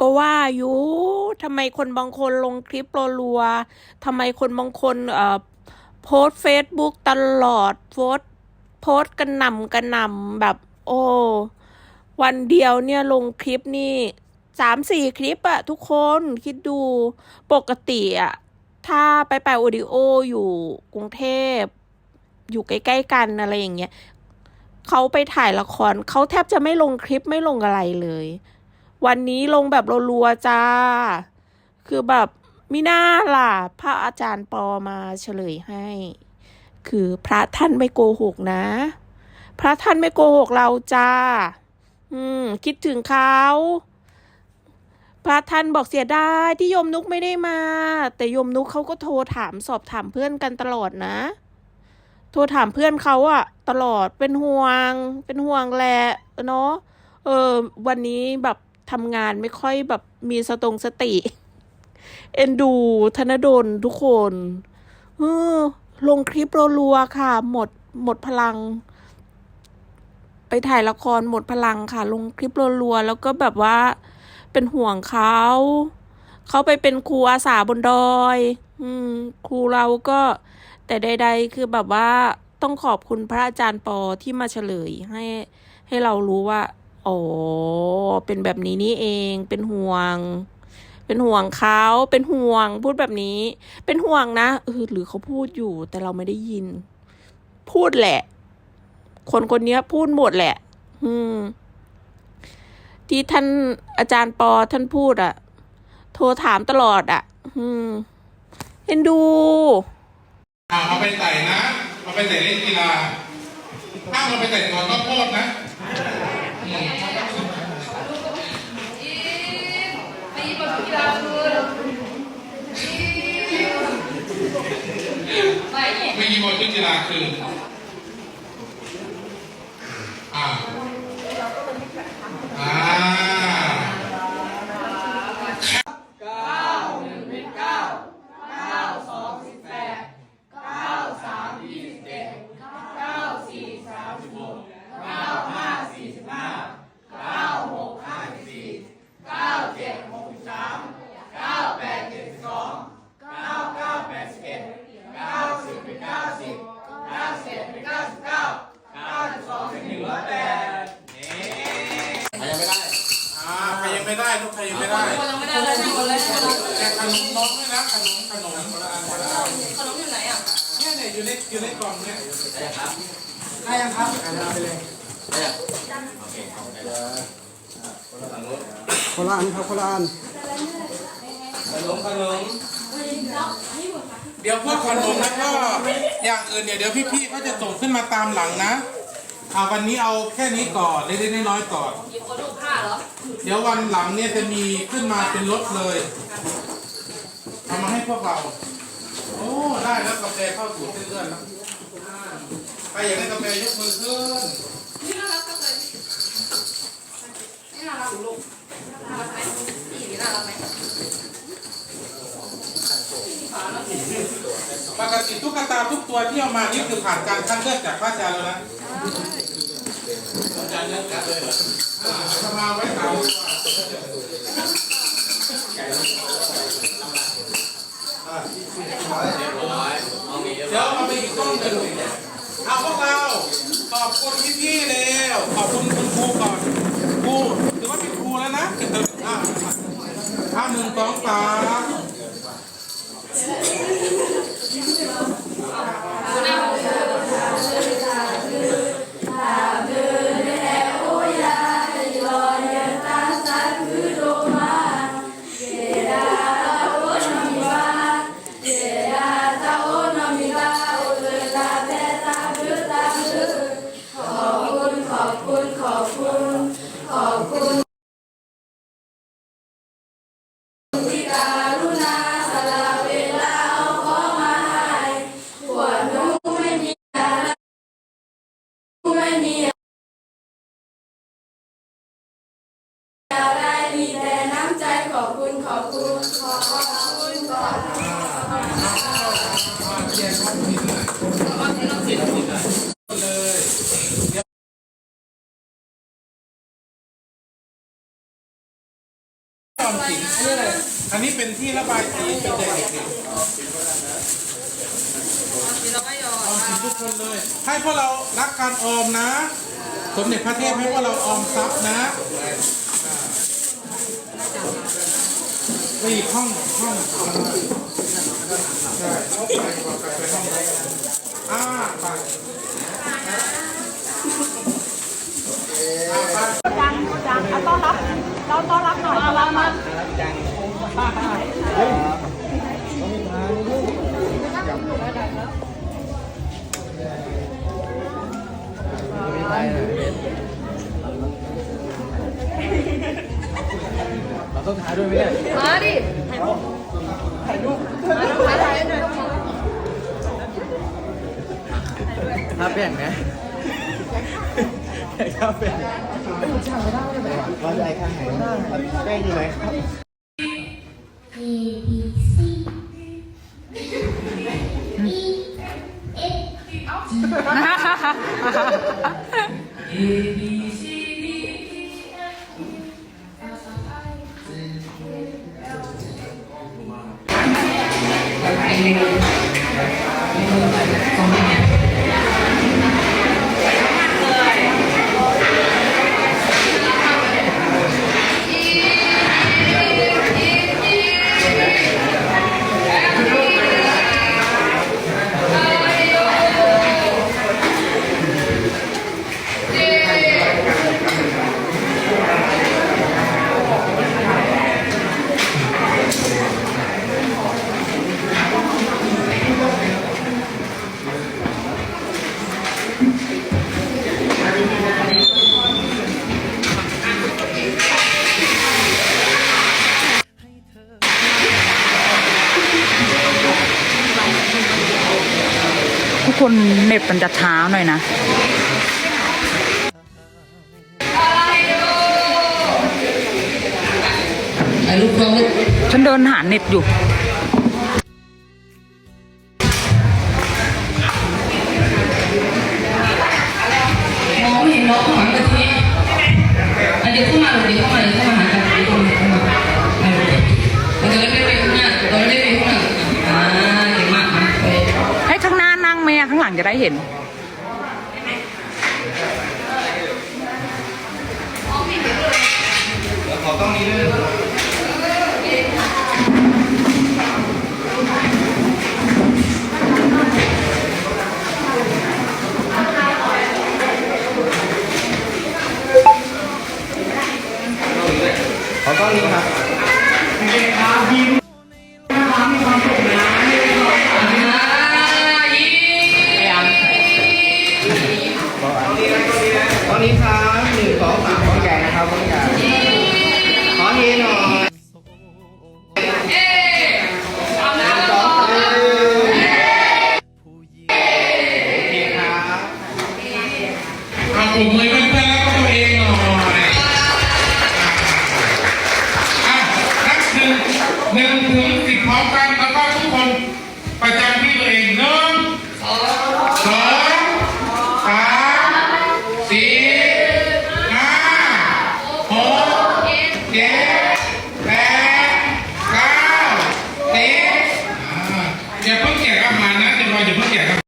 ก็ว่าอยู่ทำไมคนบางคนลงคลิปรัวๆทำไมคนบางคนเอ่อโพสเฟซบุ๊กตลอดโพสโพสกันหน่ำกันหน่ำแบบ โอ้วันเดียวเนี่ยลงคลิปนี่สามสี่คลิปอะทุกคนคิดดูปกติอะถ้าไปไปโอดิโออยู่กรุงเทพ อยู่ใกล้ ๆ กันอะไรอย่างเงี้ยเขาไปถ่ายละครเขาแทบจะไม่ลงคลิปไม่ลงอะไรเลย วันนี้ลงแบบรัวๆจ้า คือแบบมิน่าล่ะ พระอาจารย์ปอมาเฉลยให้ คือพระท่านไม่โกหกนะ พระท่านไม่โกหกเราจ้า อืม คิดถึงเขาพระท่านบอกเสียดายที่ยมนุกไม่ได้มา แต่ยมนุกเขาก็โทรถามสอบถามเพื่อนกันตลอดนะ โทรถามเพื่อนเขาอะตลอดเป็นห่วง เป็นห่วงแหละเนาะเออ วันนี้แบบ ทำงานไม่ค่อยแบบมีสตงสติ เอ็นดูธนดลทุกคนเออลงคลิปรัวๆค่ะ หมดหมดพลัง ไปถ่ายละครหมดพลังค่ะ ลงคลิปรัวๆแล้วก็แบบว่า เป็นห่วงเขาเขาไปเป็นครูอาสาบนดอย อืม ครูเราก็ แต่ใด ๆ คือแบบว่าต้องขอบคุณพระอาจารย์ปอที่มาเฉลยให้ให้เรารู้ว่า อ๋อ เป็นแบบนี้นี่เอง เป็นห่วง เป็นห่วงเขา เป็นห่วง พูดแบบนี้ เป็นห่วงนะเออหรือเขาพูดอยู่ แต่เราไม่ได้ยิน พูดแหละ คนคนนี้พูดหมดแหละ อืม ที่ท่านอาจารย์ปอท่านพูดอะโทรถามตลอดอะอืมเอ็นดูอ่าเอาไปใส่นะ เอาไปใส่เล่นกีฬาห้ามเอาไปใส่ตัวข้าวโพดนะ ม่มีบอลชุดกีฬาคืออ่าอ่า อ่าใครยังไม่ได้ลูกใครยังไม่ได้ คนยังไม่ได้เลยคนเลยขนม แจกขนมน้องด้วยนะ ขนมขนมคนละอันคนละอันขนมอยู่ไหนอะเนี่ยเนี่ยอยู่ในอยู่ในกล่องเนี่ยได้ยังครับเอาไปเลยคนละอันครับคนละอันเดี๋ยวพวกขนมแล้วก็อย่างอื่นเดี๋ยวเดี๋ยวพี่ๆเขาจะส่งขึ้นมาตามหลังนะอ่าวันนี้เอาแค่นี้ก่อนเล็กๆน้อยๆก่อนเหรอเดี๋ยววันหลังเนี่ยจะมีขึ้นมาเป็นรถเลย เอามาให้พวกเรา โอ้ได้แล้วกาแฟเข้าสู่เส้นเลือดแล้วใครอยากได้กาแฟยกมือขึ้นนี่น่ารักจังเลยนี่น่ารักลูกน่ารักไหมนี่นี่น่ารักไหมปกติตุ๊กตาทุกตัวที่เอามานี่คือผ่านการคัดเลือกจากพระอาจารย์แล้วนะอาจารย์เลือกเลยเหรออ่าจะมาไว้สา เดี๋ยวเอาไปอีกกล้องหนึ่งเอาพวกเราขอบคุณพี่ๆแล้วขอบคุณคุณครูก่อนครูถือว่าเป็นครูแล้วนะอ่าอ่าหนึ่งสองสาม ออมสินอันนี้เป็นที่ระบายสีเป็นเด็กๆสีเราไม่ยอมอมสินทุกคนเลย ให้พวกเรารักการออมนะ สมเด็จพระเทพให้พวกเราออมทรัพย์นะไปอีกห้องห้องใช่ไปไปห้องอ่าไปอ่าไปจังจังเอาต้อนรับ เราต้อนรับหน่อยต้อนรับหน่อยเราต้องถ่ายด้วยไหมเนี่ยมาดิภาพแบ่งนะภา พแบ่งว่าใจข้างไหนแป้งอยู่ไหมครับทุก คนเน็ตมันจะช้าหน่อยนะถ่ายรูปพร้อมเลยฉันเดินหาเน็ตอยู่ ได้เห็น